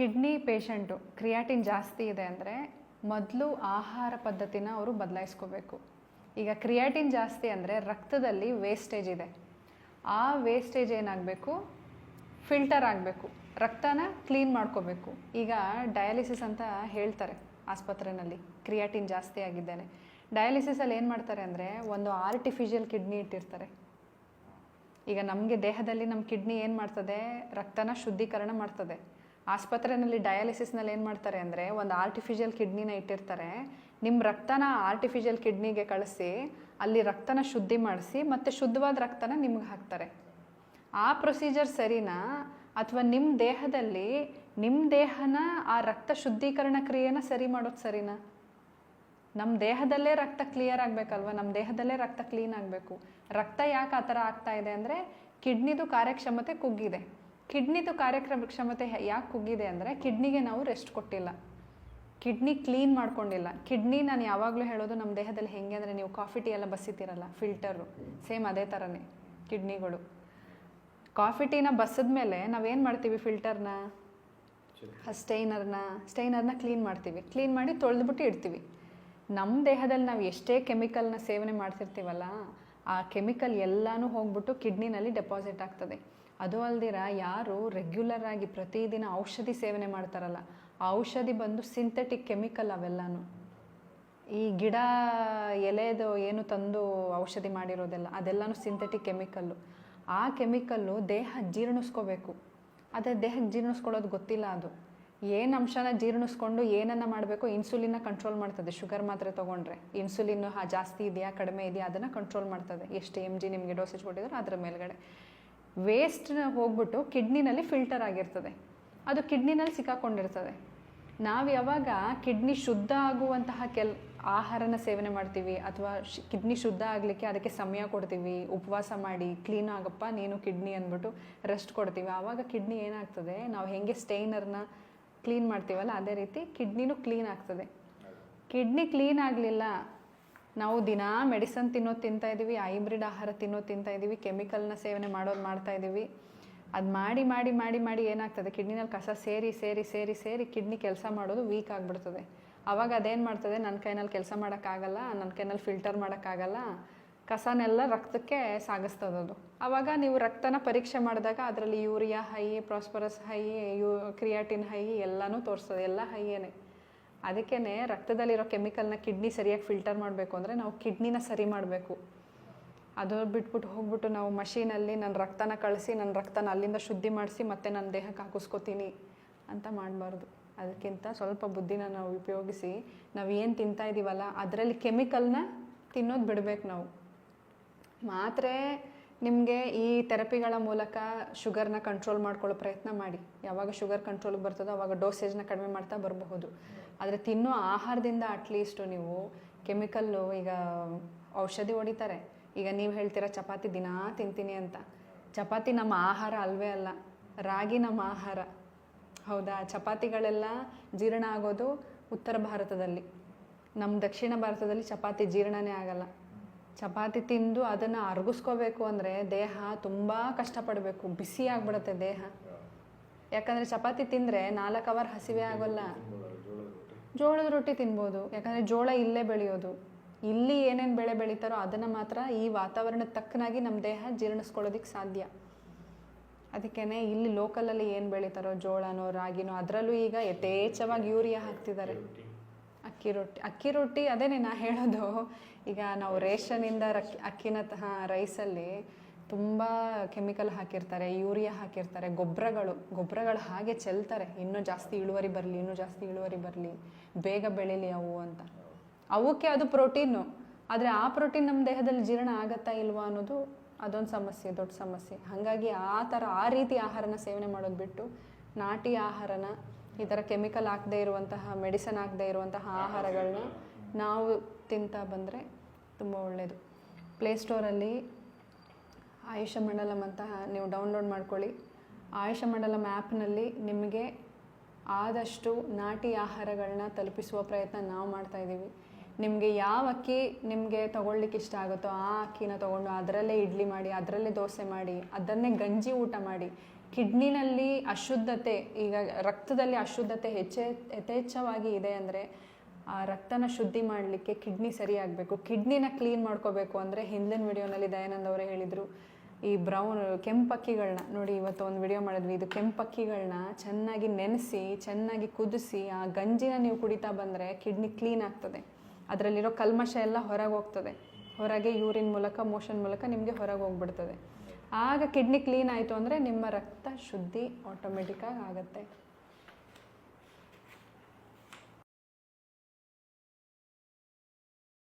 Kidney patient creatine ಜಾಸ್ತಿ ಇದೆ ಅಂದರೆ ಮೊದಲು ಆಹಾರ ಪದ್ಧತಿನ ಅವರು ಬದಲಾಯಿಸ್ಕೋಬೇಕು. ಈಗ ಕ್ರಿಯಾಟಿನ್ ಜಾಸ್ತಿ ಅಂದರೆ ರಕ್ತದಲ್ಲಿ ವೇಸ್ಟೇಜ್ ಇದೆ. ಆ ವೇಸ್ಟೇಜ್ ಏನಾಗಬೇಕು? ಫಿಲ್ಟರ್ ಆಗಬೇಕು. ರಕ್ತನ ಕ್ಲೀನ್ ಮಾಡ್ಕೋಬೇಕು. ಈಗ ಡಯಾಲಿಸಿಸ್ ಅಂತ ಹೇಳ್ತಾರೆ ಆಸ್ಪತ್ರೆಯಲ್ಲಿ ಕ್ರಿಯಾಟಿನ್ ಜಾಸ್ತಿ ಆಗಿದ್ದೇನೆ. ಡಯಾಲಿಸಿಸಲ್ಲಿ ಏನು ಮಾಡ್ತಾರೆ ಅಂದರೆ ಒಂದು ಆರ್ಟಿಫಿಷಿಯಲ್ ಕಿಡ್ನಿ ಇಟ್ಟಿರ್ತಾರೆ. ಈಗ ನಮಗೆ ದೇಹದಲ್ಲಿ ನಮ್ಮ ಕಿಡ್ನಿ ಏನು ಮಾಡ್ತದೆ? ರಕ್ತನ ಶುದ್ಧೀಕರಣ ಮಾಡ್ತದೆ. ಆಸ್ಪತ್ರೆಯಲ್ಲಿ ಡಯಾಲಿಸಿಸ್ನಲ್ಲಿ ಏನು ಮಾಡ್ತಾರೆ ಅಂದರೆ ಒಂದು ಆರ್ಟಿಫಿಷಿಯಲ್ ಕಿಡ್ನಿನ ಇಟ್ಟಿರ್ತಾರೆ. ನಿಮ್ಮ ರಕ್ತನ ಆರ್ಟಿಫಿಷಿಯಲ್ ಕಿಡ್ನಿಗೆ ಕಳಿಸಿ, ಅಲ್ಲಿ ರಕ್ತನ ಶುದ್ಧಿ ಮಾಡಿಸಿ ಮತ್ತು ಶುದ್ಧವಾದ ರಕ್ತನ ನಿಮ್ಗೆ ಹಾಕ್ತಾರೆ. ಆ ಪ್ರೊಸೀಜರ್ ಸರಿನಾ? ಅಥವಾ ನಿಮ್ಮ ದೇಹದಲ್ಲಿ ನಿಮ್ಮ ದೇಹನ ಆ ರಕ್ತ ಶುದ್ಧೀಕರಣ ಕ್ರಿಯೆನ ಸರಿ ಮಾಡೋದು ಸರಿನಾ? ನಮ್ಮ ದೇಹದಲ್ಲೇ ರಕ್ತ ಕ್ಲಿಯರ್ ಆಗಬೇಕಲ್ವ? ನಮ್ಮ ದೇಹದಲ್ಲೇ ರಕ್ತ ಕ್ಲೀನ್ ಆಗಬೇಕು. ರಕ್ತ ಯಾಕೆ ಆ ಥರ ಆಗ್ತಾ ಇದೆ ಅಂದರೆ ಕಿಡ್ನಿದು ಕಾರ್ಯಕ್ಷಮತೆ ಕುಗ್ಗಿದೆ. ಕಿಡ್ನಿದು ಕ್ಷಮತೆ ಯಾಕೆ ಕುಗ್ಗಿದೆ ಅಂದರೆ ಕಿಡ್ನಿಗೆ ನಾವು ರೆಸ್ಟ್ ಕೊಟ್ಟಿಲ್ಲ. ಕಿಡ್ನಿ ಕ್ಲೀನ್ ಮಾಡ್ಕೊಂಡಿಲ್ಲ. ಕಿಡ್ನಿ ನಾನು ಯಾವಾಗಲೂ ಹೇಳೋದು ನಮ್ಮ ದೇಹದಲ್ಲಿ ಹೆಂಗೆ ಅಂದರೆ ನೀವು ಕಾಫಿ ಟೀ ಎಲ್ಲ ಬಸ್ಸಿತ್ತೀರಲ್ಲ ಫಿಲ್ಟರು ಸೇಮ್ ಅದೇ ಥರನೇ ಕಿಡ್ನಿಗಳು. ಕಾಫಿ ಟೀನ ಬಸ್ಸದ ಮೇಲೆ ನಾವೇನು ಮಾಡ್ತೀವಿ ಫಿಲ್ಟರ್ನ ಸ್ಟೈನರ್ನ ಸ್ಟೈನರ್ನ ಕ್ಲೀನ್ ಮಾಡ್ತೀವಿ. ಕ್ಲೀನ್ ಮಾಡಿ ತೊಳೆದ್ಬಿಟ್ಟು ಇಡ್ತೀವಿ. ನಮ್ಮ ದೇಹದಲ್ಲಿ ನಾವು ಎಷ್ಟೇ ಕೆಮಿಕಲ್ನ ಸೇವನೆ ಮಾಡ್ತಿರ್ತೀವಲ್ಲ, ಆ ಕೆಮಿಕಲ್ ಎಲ್ಲನೂ ಹೋಗ್ಬಿಟ್ಟು ಕಿಡ್ನಿನಲ್ಲಿ ಡೆಪಾಸಿಟ್ ಆಗ್ತದೆ. ಅದು ಅಲ್ದಿರ ಯಾರು ರೆಗ್ಯುಲರ್ ಆಗಿ ಪ್ರತಿದಿನ ಔಷಧಿ ಸೇವನೆ ಮಾಡ್ತಾರಲ್ಲ ಆ ಔಷಧಿ ಬಂದು ಸಿಂಥೆಟಿಕ್ ಕೆಮಿಕಲ್ ಅವೆಲ್ಲನೂ. ಈ ಗಿಡ ಎಲೆದು ಏನು ತಂದು ಔಷಧಿ ಮಾಡಿರೋದೆಲ್ಲ, ಅದೆಲ್ಲನೂ ಸಿಂಥೆಟಿಕ್ ಕೆಮಿಕಲ್ಲು ಆ ಕೆಮಿಕಲ್ಲು ದೇಹ ಜೀರ್ಣಿಸ್ಕೋಬೇಕು. ಆದರೆ ದೇಹಕ್ಕೆ ಜೀರ್ಣಿಸ್ಕೊಳ್ಳೋದು ಗೊತ್ತಿಲ್ಲ ಅದು. ಏನು ಅಂಶನ ಜೀರ್ಣಿಸ್ಕೊಂಡು ಏನನ್ನ ಮಾಡಬೇಕು ಇನ್ಸುಲಿನ್ನ ಕಂಟ್ರೋಲ್ ಮಾಡ್ತದೆ. ಶುಗರ್ ಮಾತ್ರೆ ತೊಗೊಂಡ್ರೆ ಇನ್ಸುಲಿನ್ ಹಾ ಜಾಸ್ತಿ ಇದೆಯಾ, ಕಡಿಮೆ ಇದೆಯಾ, ಅದನ್ನು ಕಂಟ್ರೋಲ್ ಮಾಡ್ತದೆ. ಎಷ್ಟು ಎಂ ಜಿ ನಿಮಗೆ ಡೋಸೇಜ್ ಕೊಟ್ಟಿದ್ರು ಅದರ ಮೇಲ್ಗಡೆ. ವೇಸ್ಟ್ನ ಹೋಗ್ಬಿಟ್ಟು ಕಿಡ್ನಿನಲ್ಲಿ ಫಿಲ್ಟರ್ ಆಗಿರ್ತದೆ. ಅದು ಕಿಡ್ನಿನಲ್ಲಿ ಸಿಕ್ಕಾಕೊಂಡಿರ್ತದೆ. ನಾವು ಯಾವಾಗ ಕಿಡ್ನಿ ಶುದ್ಧ ಆಗುವಂತಹ ಕೆಲ್ ಆಹಾರನ ಸೇವನೆ ಮಾಡ್ತೀವಿ ಅಥವಾ ಕಿಡ್ನಿ ಶುದ್ಧ ಆಗಲಿಕ್ಕೆ ಅದಕ್ಕೆ ಸಮಯ ಕೊಡ್ತೀವಿ ಉಪವಾಸ ಮಾಡಿ ಕ್ಲೀನ್ ಆಗಪ್ಪ ನೀನು ಕಿಡ್ನಿ ಅಂದ್ಬಿಟ್ಟು ರೆಸ್ಟ್ ಕೊಡ್ತೀವಿ. ಆವಾಗ ಕಿಡ್ನಿ ಏನಾಗ್ತದೆ? ನಾವು ಹೆಂಗೆ ಸ್ಟೈನರ್ನ ಕ್ಲೀನ್ ಮಾಡ್ತೀವಲ್ಲ ಅದೇ ರೀತಿ ಕಿಡ್ನಿನೂ ಕ್ಲೀನ್ ಆಗ್ತದೆ. ಕಿಡ್ನಿ ಕ್ಲೀನ್ ಆಗಲಿಲ್ಲ ನಾವು ದಿನಾ ಮೆಡಿಸನ್ ತಿನ್ನೋದು ತಿಂತಾ ಇದ್ದೀವಿ ಹೈಬ್ರಿಡ್ ಆಹಾರ ತಿನ್ನೋದು ತಿಂತಾ ಇದ್ದೀವಿ ಕೆಮಿಕಲ್ನ ಸೇವನೆ ಮಾಡೋದು ಮಾಡ್ತಾ ಇದ್ದೀವಿ ಅದು ಮಾಡಿ ಮಾಡಿ ಮಾಡಿ ಮಾಡಿ ಏನಾಗ್ತದೆ, ಕಿಡ್ನಿನಲ್ಲಿ ಕಸ ಸೇರಿ ಸೇರಿ ಸೇರಿ ಸೇರಿ ಕಿಡ್ನಿ ಕೆಲಸ ಮಾಡೋದು ವೀಕ್ ಆಗಿಬಿಡ್ತದೆ. ಅವಾಗ ಅದೇನು ಮಾಡ್ತದೆ ನನ್ನ ಕೈನಲ್ಲಿ ಕೆಲಸ ಮಾಡೋಕ್ಕಾಗಲ್ಲ ನನ್ನ ಕೈನಲ್ಲಿ ಫಿಲ್ಟರ್ ಮಾಡೋಕ್ಕಾಗಲ್ಲ, ಕಸನೆಲ್ಲ ರಕ್ತಕ್ಕೆ ಸಾಗಿಸ್ತದದು ಆವಾಗ ನೀವು ರಕ್ತನ ಪರೀಕ್ಷೆ ಮಾಡಿದಾಗ ಅದರಲ್ಲಿ ಯೂರಿಯಾ, ಹೈ, ಪ್ರಾಸ್ಪರಸ್, ಹೈ, ಯೂ, ಕ್ರಿಯಾಟಿನ್, ಹೈ ಎಲ್ಲನೂ ತೋರಿಸ್ತದೆ, ಎಲ್ಲ ಹೈಯೇನೆ. ಅದಕ್ಕೇ ರಕ್ತದಲ್ಲಿರೋ ಕೆಮಿಕಲ್ನ ಕಿಡ್ನಿ ಸರಿಯಾಗಿ ಫಿಲ್ಟರ್ ಮಾಡಬೇಕು ಅಂದರೆ ನಾವು ಕಿಡ್ನಿನ ಸರಿ ಮಾಡಬೇಕು. ಅದು ಬಿಟ್ಬಿಟ್ಟು ಹೋಗ್ಬಿಟ್ಟು ನಾವು ಮಷೀನಲ್ಲಿ ನನ್ನ ರಕ್ತನ ಕಳಿಸಿ, ನನ್ನ ರಕ್ತನ ಅಲ್ಲಿಂದ ಶುದ್ಧಿ ಮಾಡಿಸಿ ಮತ್ತೆ ನನ್ನ ದೇಹಕ್ಕೆ ಹಾಕಿಸ್ಕೋತೀನಿ ಅಂತ ಮಾಡಬಾರ್ದು. ಅದಕ್ಕಿಂತ ಸ್ವಲ್ಪ ಬುದ್ಧಿನ ನಾವು ಉಪಯೋಗಿಸಿ, ನಾವು ಏನು ತಿಂತಾ ಇದ್ದೀವಲ್ಲ ಅದರಲ್ಲಿ ಕೆಮಿಕಲ್ನ ತಿನ್ನೋದು ಬಿಡಬೇಕು ನಾವು. ಮಾತ್ರೆ ನಿಮಗೆ ಈ ಥೆರಪಿಗಳ ಮೂಲಕ ಶುಗರ್ನ ಕಂಟ್ರೋಲ್ ಮಾಡ್ಕೊಳ್ಳೋ ಪ್ರಯತ್ನ ಮಾಡಿ. ಯಾವಾಗ ಶುಗರ್ ಕಂಟ್ರೋಲ್ಗೆ ಬರ್ತದೋ ಅವಾಗ ಡೋಸೇಜ್ನ ಕಡಿಮೆ ಮಾಡ್ತಾ ಬರಬಹುದು. ಆದರೆ ತಿನ್ನೋ ಆಹಾರದಿಂದ ಅಟ್ಲೀಸ್ಟು ನೀವು ಕೆಮಿಕಲ್ಲು ಈಗ ಔಷಧಿ ಹೊಡಿತಾರೆ. ಈಗ ನೀವು ಹೇಳ್ತೀರ ಚಪಾತಿ ದಿನಾ ತಿಂತೀನಿ ಅಂತ. ಚಪಾತಿ ನಮ್ಮ ಆಹಾರ ಅಲ್ವೇ ಅಲ್ಲ, ರಾಗಿ ನಮ್ಮ ಆಹಾರ. ಹೌದಾ? ಚಪಾತಿಗಳೆಲ್ಲ ಜೀರ್ಣ ಆಗೋದು ಉತ್ತರ ಭಾರತದಲ್ಲಿ. ನಮ್ಮ ದಕ್ಷಿಣ ಭಾರತದಲ್ಲಿ ಚಪಾತಿ ಜೀರ್ಣನೇ ಆಗಲ್ಲ. ಚಪಾತಿ ತಿಂದು ಅದನ್ನು ಅರಗಿಸ್ಕೋಬೇಕು ಅಂದರೆ ದೇಹ ತುಂಬ ಕಷ್ಟಪಡಬೇಕು ಬಿಸಿ ಆಗಿಬಿಡುತ್ತೆ ದೇಹ. ಯಾಕಂದರೆ ಚಪಾತಿ ತಿಂದರೆ ನಾಲ್ಕು ಅವರ್ ಹಸಿವೆ ಆಗೋಲ್ಲ. ಜೋಳದ ರೊಟ್ಟಿ ತಿನ್ಬೋದು. ಯಾಕಂದರೆ ಜೋಳ ಇಲ್ಲೇ ಬೆಳೆಯೋದು. ಇಲ್ಲಿ ಏನೇನು ಬೆಳೆ ಬೆಳೀತಾರೋ ಅದನ್ನು ಮಾತ್ರ ಈ ವಾತಾವರಣದ ತಕ್ಕನಾಗಿ ನಮ್ಮ ದೇಹ ಜೀರ್ಣಿಸ್ಕೊಳ್ಳೋದಕ್ಕೆ ಸಾಧ್ಯ. ಅದಕ್ಕೇ ಇಲ್ಲಿ ಲೋಕಲಲ್ಲಿ ಏನು ಬೆಳೀತಾರೋ ಜೋಳನೋ, ರಾಗಿನೋ, ಅದರಲ್ಲೂ ಈಗ ಯಥೇಚ್ಛವಾಗಿ ಯೂರಿಯಾ ಹಾಕ್ತಿದ್ದಾರೆ. ಅಕ್ಕಿ ರೊಟ್ಟಿ ಅಕ್ಕಿ ರೊಟ್ಟಿ ಅದೇನೆ ನಾ ಹೇಳೋದು. ಈಗ ನಾವು ರೇಷನಿಂದ ರಕ್ಕಿ ಅಕ್ಕಿನ ರೈಸಲ್ಲಿ ತುಂಬ ಕೆಮಿಕಲ್ ಹಾಕಿರ್ತಾರೆ, ಯೂರಿಯಾ ಹಾಕಿರ್ತಾರೆ, ಗೊಬ್ಬರಗಳು ಗೊಬ್ಬರಗಳು ಹಾಗೆ ಚೆಲ್ತಾರೆ. ಇನ್ನೂ ಜಾಸ್ತಿ ಇಳುವರಿ ಬರಲಿ, ಇನ್ನೂ ಜಾಸ್ತಿ ಇಳುವರಿ ಬರಲಿ. ಬೇಗ ಬೆಳೀಲಿ ಅವು ಅಂತ. ಅವಕ್ಕೆ ಅದು ಪ್ರೋಟೀನು. ಆದರೆ ಆ ಪ್ರೋಟೀನ್ ನಮ್ಮ ದೇಹದಲ್ಲಿ ಜೀರ್ಣ ಆಗತ್ತಾ ಇಲ್ವಾ ಅನ್ನೋದು ಅದೊಂದು ಸಮಸ್ಯೆ, ದೊಡ್ಡ ಸಮಸ್ಯೆ. ಹಾಗಾಗಿ ಆ ಥರ, ಆ ರೀತಿ ಆಹಾರನ ಸೇವನೆ ಮಾಡೋದು ಬಿಟ್ಟು ನಾಟಿ ಆಹಾರನ, ಈ ಥರ ಕೆಮಿಕಲ್ ಹಾಕದೇ ಇರುವಂತಹ, ಮೆಡಿಸನ್ ಹಾಕದೇ ಇರುವಂತಹ ಆಹಾರಗಳನ್ನ ನಾವು ತಿಂತಾ ಬಂದರೆ ತುಂಬ ಒಳ್ಳೆಯದು ಪ್ಲೇಸ್ಟೋರಲ್ಲಿ ಆಯುಷ ಮಂಡಲಂ ಅಂತ ನೀವು ಡೌನ್ಲೋಡ್ ಮಾಡ್ಕೊಳ್ಳಿ. ಆಯುಷ ಮಂಡಲಂ ಆ್ಯಪ್ನಲ್ಲಿ ನಿಮಗೆ ಆದಷ್ಟು ನಾಟಿ ಆಹಾರಗಳನ್ನ ತಲುಪಿಸುವ ಪ್ರಯತ್ನ ನಾವು ಮಾಡ್ತಾ ಇದ್ದೀವಿ. ನಿಮಗೆ ಯಾವ ಅಕ್ಕಿ ನಿಮಗೆ ತೊಗೊಳ್ಲಿಕ್ಕೆ ಇಷ್ಟ ಆಗುತ್ತೋ ಆ ಅಕ್ಕಿನ ತೊಗೊಂಡು ಅದರಲ್ಲೇ ಇಡ್ಲಿ ಮಾಡಿ, ಅದರಲ್ಲೇ ದೋಸೆ ಮಾಡಿ, ಅದನ್ನೇ ಗಂಜಿ ಊಟ ಮಾಡಿ, ಕಿಡ್ನಿನಲ್ಲಿ ಅಶುದ್ಧತೆ, ಈಗ ರಕ್ತದಲ್ಲಿ ಅಶುದ್ಧತೆ ಹೆಚ್ಚೆ, ಯಥೇಚ್ಛವಾಗಿ ಇದೆ ಅಂದರೆ ಆ ರಕ್ತನ ಶುದ್ಧಿ ಮಾಡಲಿಕ್ಕೆ ಕಿಡ್ನಿ ಸರಿಯಾಗಬೇಕು. ಕಿಡ್ನಿನ ಕ್ಲೀನ್ ಮಾಡ್ಕೋಬೇಕು ಅಂದರೆ ಹಿಂದಿನ ವಿಡಿಯೋನಲ್ಲಿ ದಯಾನಂದ್ ಅವರೇ ಹೇಳಿದರು ಈ ಬ್ರೌನ್ ಕೆಂಪಕ್ಕಿಗಳನ್ನ ನೋಡಿ ಇವತ್ತು ಒಂದು ವಿಡಿಯೋ ಮಾಡಿದ್ವಿ. ಇದು ಕೆಂಪಕ್ಕಿಗಳನ್ನ ಚೆನ್ನಾಗಿ ನೆನೆಸಿ, ಚೆನ್ನಾಗಿ ಕುದಿಸಿ, ಆ ಗಂಜಿನ ನೀವು ಕುಡಿತಾ ಬಂದರೆ ಕಿಡ್ನಿ ಕ್ಲೀನ್ ಆಗ್ತದೆ. ಅದರಲ್ಲಿರೋ ಕಲ್ಮಶ ಎಲ್ಲ ಹೊರಗೆ ಹೋಗ್ತದೆ ಹೊರಗೆ ಯೂರಿನ್ ಮೂಲಕ ಮೋಷನ್ ಮೂಲಕ ನಿಮಗೆ ಹೊರಗೆ ಹೋಗ್ಬಿಡ್ತದೆ ಆಗ ಕಿಡ್ನಿ ಕ್ಲೀನ್ ಆಯಿತು ಅಂದರೆ ನಿಮ್ಮ ರಕ್ತ ಶುದ್ಧಿ ಆಟೋಮೆಟಿಕ್ಕಾಗಿ ಆಗುತ್ತೆ.